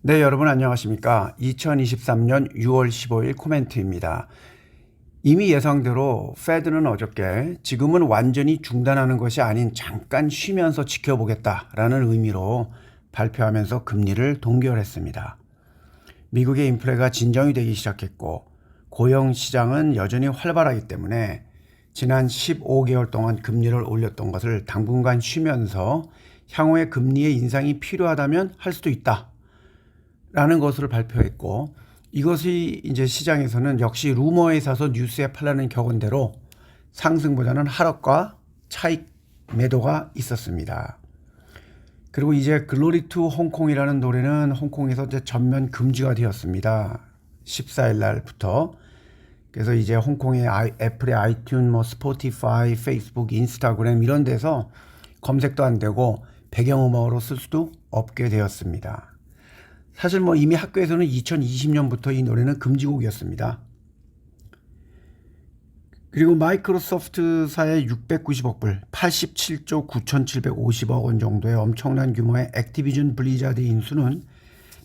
네, 여러분 안녕하십니까. 2023년 6월 15일 코멘트입니다. 이미 예상대로 페드는 어저께 지금은 완전히 중단하는 것이 아닌 잠깐 쉬면서 지켜보겠다라는 의미로 발표하면서 금리를 동결했습니다. 미국의 인플레가 진정이 되기 시작했고 고용 시장은 여전히 활발하기 때문에 지난 15개월 동안 금리를 올렸던 것을 당분간 쉬면서 향후에 금리의 인상이 필요하다면 할 수도 있다. 라는 것을 발표했고 이것이 이제 시장에서는 역시 루머에 사서 뉴스에 팔라는 격언대로 상승보다는 하락과 차익 매도가 있었습니다. 그리고 이제 글로리 투 홍콩이라는 노래는 홍콩에서 이제 전면 금지가 되었습니다. 14일 날부터. 그래서 이제 홍콩의 아이, 애플의 아이튠, 뭐 스포티파이, 페이스북, 인스타그램 이런 데서 검색도 안 되고 배경음악으로 쓸 수도 없게 되었습니다. 사실 뭐 이미 학교에서는 2020년부터 이 노래는 금지곡이었습니다. 그리고 마이크로소프트사의 690억 불, 87조 9,750억 원 정도의 엄청난 규모의 액티비전 블리자드 인수는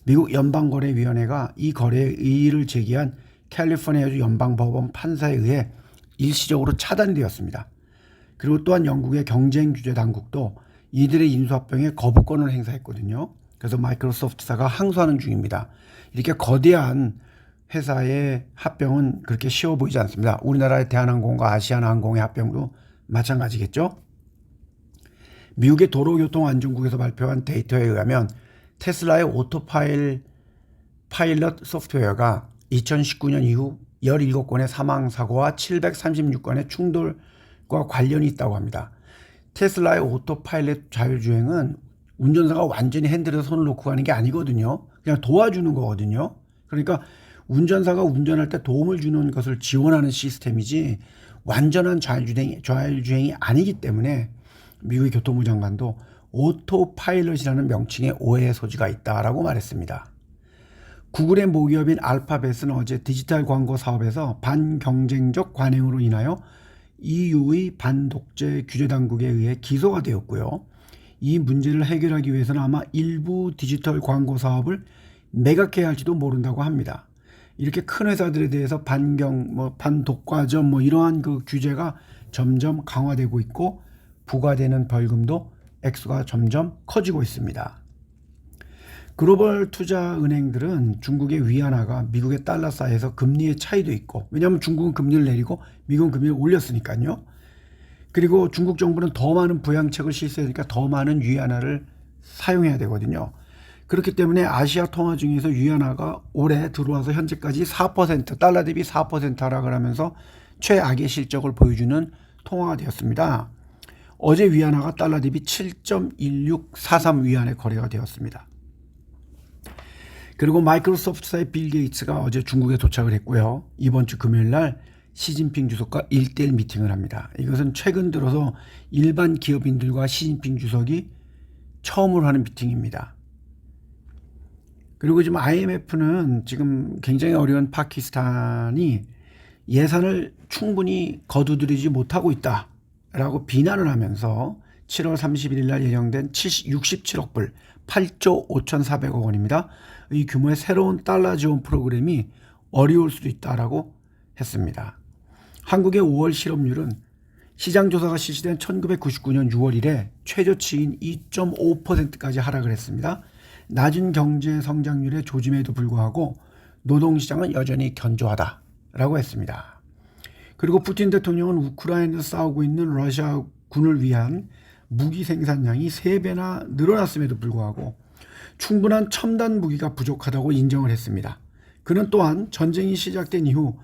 미국 연방거래위원회가 이 거래에 의의를 제기한 캘리포니아주 연방법원 판사에 의해 일시적으로 차단이 되었습니다. 그리고 또한 영국의 경쟁 규제 당국도 이들의 인수합병에 거부권을 행사했거든요. 그래서 마이크로소프트사가 항소하는 중입니다. 이렇게 거대한 회사의 합병은 그렇게 쉬워 보이지 않습니다. 우리나라의 대한항공과 아시아나항공의 합병도 마찬가지겠죠. 미국의 도로교통안전국에서 발표한 데이터에 의하면 테슬라의 오토파일 파일럿 소프트웨어가 2019년 이후 17건의 사망 사고와 736건의 충돌과 관련이 있다고 합니다. 테슬라의 오토파일럿 자율주행은 운전사가 완전히 핸들에 손을 놓고 가는 게 아니거든요. 그냥 도와주는 거거든요. 그러니까 운전사가 운전할 때 도움을 주는 것을 지원하는 시스템이지 완전한 자율주행이, 자율주행이 아니기 때문에 미국의 교통부 장관도 오토 파일럿이라는 명칭에 오해의 소지가 있다라고 말했습니다. 구글의 모기업인 알파벳은 어제 디지털 광고 사업에서 반경쟁적 관행으로 인하여 EU의 반독재 규제 당국에 의해 기소가 되었고요. 이 문제를 해결하기 위해서는 아마 일부 디지털 광고 사업을 매각해야 할지도 모른다고 합니다. 이렇게 큰 회사들에 대해서 반경, 뭐 반독과점 뭐 이러한 그 규제가 점점 강화되고 있고 부과되는 벌금도 액수가 점점 커지고 있습니다. 글로벌 투자 은행들은 중국의 위안화가 미국의 달러 사이에서 금리의 차이도 있고 왜냐하면 중국은 금리를 내리고 미국은 금리를 올렸으니까요. 그리고 중국 정부는 더 많은 부양책을 실시하니까 더 많은 위안화를 사용해야 되거든요. 그렇기 때문에 아시아 통화 중에서 위안화가 올해 들어와서 현재까지 4% 달러 대비 4% 하락을 하면서 최악의 실적을 보여주는 통화가 되었습니다. 어제 위안화가 달러 대비 7.1643 위안의 거래가 되었습니다. 그리고 마이크로소프트사의 빌 게이츠가 어제 중국에 도착을 했고요. 이번 주 금요일 날 시진핑 주석과 1대1 미팅을 합니다. 이것은 최근 들어서 일반 기업인들과 시진핑 주석이 처음으로 하는 미팅입니다. 그리고 지금 IMF는 지금 굉장히 어려운 파키스탄이 예산을 충분히 거두들이지 못하고 있다라고 비난을 하면서 7월 31일 날 예정된 70, 67억 불 8조 5,400억 원입니다. 이 규모의 새로운 달러 지원 프로그램이 어려울 수도 있다라고 했습니다. 한국의 5월 실업률은 시장 조사가 실시된 1999년 6월 이래 최저치인 2.5%까지 하락을 했습니다. 낮은 경제 성장률의 조짐에도 불구하고 노동시장은 여전히 견조하다라고 했습니다. 그리고 푸틴 대통령은 우크라이나에서 싸우고 있는 러시아 군을 위한 무기 생산량이 3배나 늘어났음에도 불구하고 충분한 첨단 무기가 부족하다고 인정을 했습니다. 그는 또한 전쟁이 시작된 이후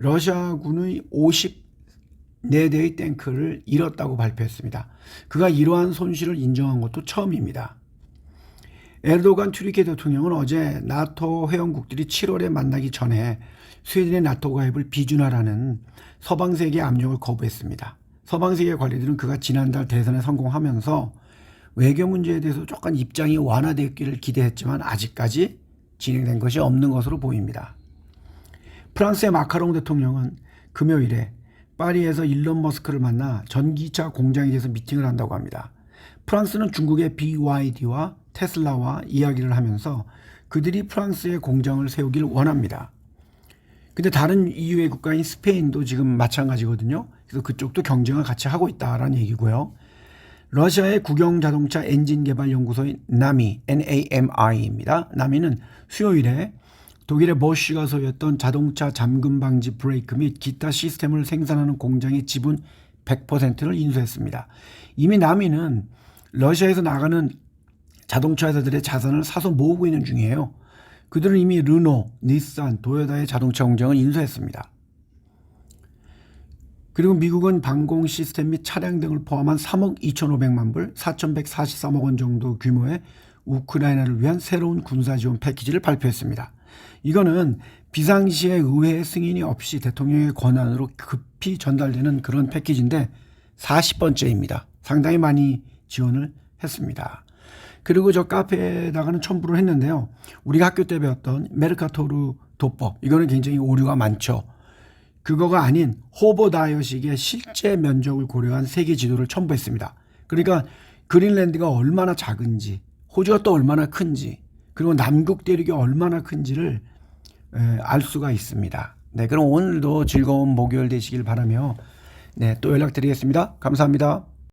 러시아군의 54대의 탱크를 잃었다고 발표했습니다. 그가 이러한 손실을 인정한 것도 처음입니다. 에르도간 튀르키 대통령은 어제 나토 회원국들이 7월에 만나기 전에 스웨덴의 나토 가입을 비준하라는 서방 세계의 압력을 거부했습니다. 서방 세계 관리들은 그가 지난달 대선에 성공하면서 외교 문제에 대해서 조금 입장이 완화되기를 기대했지만 아직까지 진행된 것이 없는 것으로 보입니다. 프랑스의 마카롱 대통령은 금요일에 파리에서 일론 머스크를 만나 전기차 공장에 대해서 미팅을 한다고 합니다. 프랑스는 중국의 BYD와 테슬라와 이야기를 하면서 그들이 프랑스에 공장을 세우길 원합니다. 근데 다른 EU의 국가인 스페인도 지금 마찬가지거든요. 그래서 그쪽도 경쟁을 같이 하고 있다라는 얘기고요. 러시아의 국영 자동차 엔진 개발 연구소인 나미 NAMI입니다. 나미는 수요일에 독일의 머쉬가 소유했던 자동차 잠금 방지 브레이크 및 기타 시스템을 생산하는 공장의 지분 100%를 인수했습니다. 이미 나미는 러시아에서 나가는 자동차 회사들의 자산을 사서 모으고 있는 중이에요. 그들은 이미 르노, 닛산, 도요다의 자동차 공장을 인수했습니다. 그리고 미국은 방공 시스템 및 차량 등을 포함한 3억 2,500만 불, 4,143억 원 정도 규모의 우크라이나를 위한 새로운 군사 지원 패키지를 발표했습니다. 이거는 비상시에 의회 승인이 없이 대통령의 권한으로 급히 전달되는 그런 패키지인데 40번째입니다. 상당히 많이 지원을 했습니다. 그리고 저 카페에다가는 첨부를 했는데요. 우리가 학교 때 배웠던 메르카토르 도법 이거는 굉장히 오류가 많죠. 그거가 아닌 호버 다이어식의 실제 면적을 고려한 세계 지도를 첨부했습니다. 그러니까 그린랜드가 얼마나 작은지, 호주가 또 얼마나 큰지, 그리고 남극 대륙이 얼마나 큰지를 에, 알 수가 있습니다. 네, 그럼 오늘도 즐거운 목요일 되시길 바라며 네, 또 연락드리겠습니다. 감사합니다.